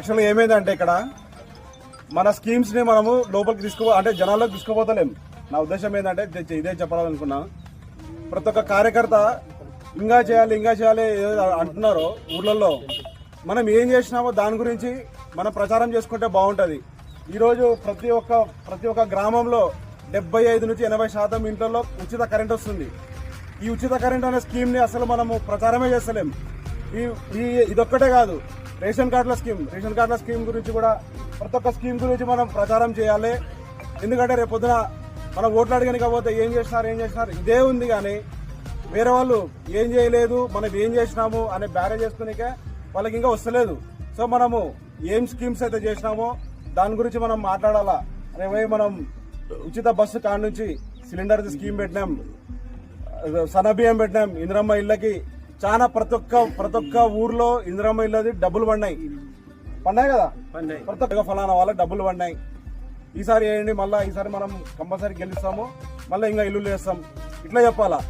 యాక్చువల్గా ఏమైందంటే ఇక్కడ మన స్కీమ్స్ని మనము లోపలికి తీసుకో అంటే జనాల్లోకి తీసుకోపోతలేం. నా ఉద్దేశం ఏంటంటే ఇదే- చెప్పాలనుకున్నా. ప్రతి ఒక్క కార్యకర్త ఇంకా చేయాలి ఇంకా చేయాలి ఏదో అంటున్నారో ఊర్లలో మనం ఏం చేసినామో దాని గురించి మనం ప్రచారం చేసుకుంటే బాగుంటుంది. ఈరోజు ప్రతి ఒక్క ప్రతి ఒక్క గ్రామంలో డెబ్బై ఐదు నుంచి ఎనభై శాతం ఇంట్లో ఉచిత కరెంట్ వస్తుంది. ఈ ఉచిత కరెంట్ అనే స్కీమ్ని అసలు మనము ప్రచారమే చేస్తలేం. ఈ ఈ ఇదొక్కటే కాదు. రేషన్ కార్డుల స్కీమ్ రేషన్ కార్డుల స్కీమ్ గురించి కూడా ప్రతి ఒక్క స్కీమ్ గురించి మనం ప్రచారం చేయాలి. ఎందుకంటే రేపు పొద్దున మనం ఓట్లు అడిగిన కాకపోతే ఏం చేసినారు ఏం చేసినారు ఇదే ఉంది కానీ వేరే వాళ్ళు ఏం చేయలేదు మనం ఏం చేసినాము అనే బ్యారేజ్ చేసుకునికే వాళ్ళకి ఇంకా వస్తలేదు. సో మనము ఏం స్కీమ్స్ అయితే చేసినామో దాని గురించి మనం మాట్లాడాలా? అనే మనం ఉచిత బస్సు కాడ నుంచి సిలిండర్ స్కీమ్ పెట్టినాం సనబియ్యం పెట్టినాం ఇందిరమ్మ ఇళ్ళకి చాలా ప్రతి ఒక్క ప్రతి ఒక్క ఊర్లో ఇందిరమ్మ ఇళ్ళది డబ్బులు పడినాయి. పడినాయి కదా? ప్రతి ఒక్క ఫలానా వాళ్ళకి డబ్బులు పడినాయి. ఈసారి వేయండి మళ్ళీ ఈసారి మనం కంపల్సరీ గెలుస్తాము. మళ్ళీ ఇంకా ఇల్లు వేస్తాం ఇట్లా చెప్పాలా?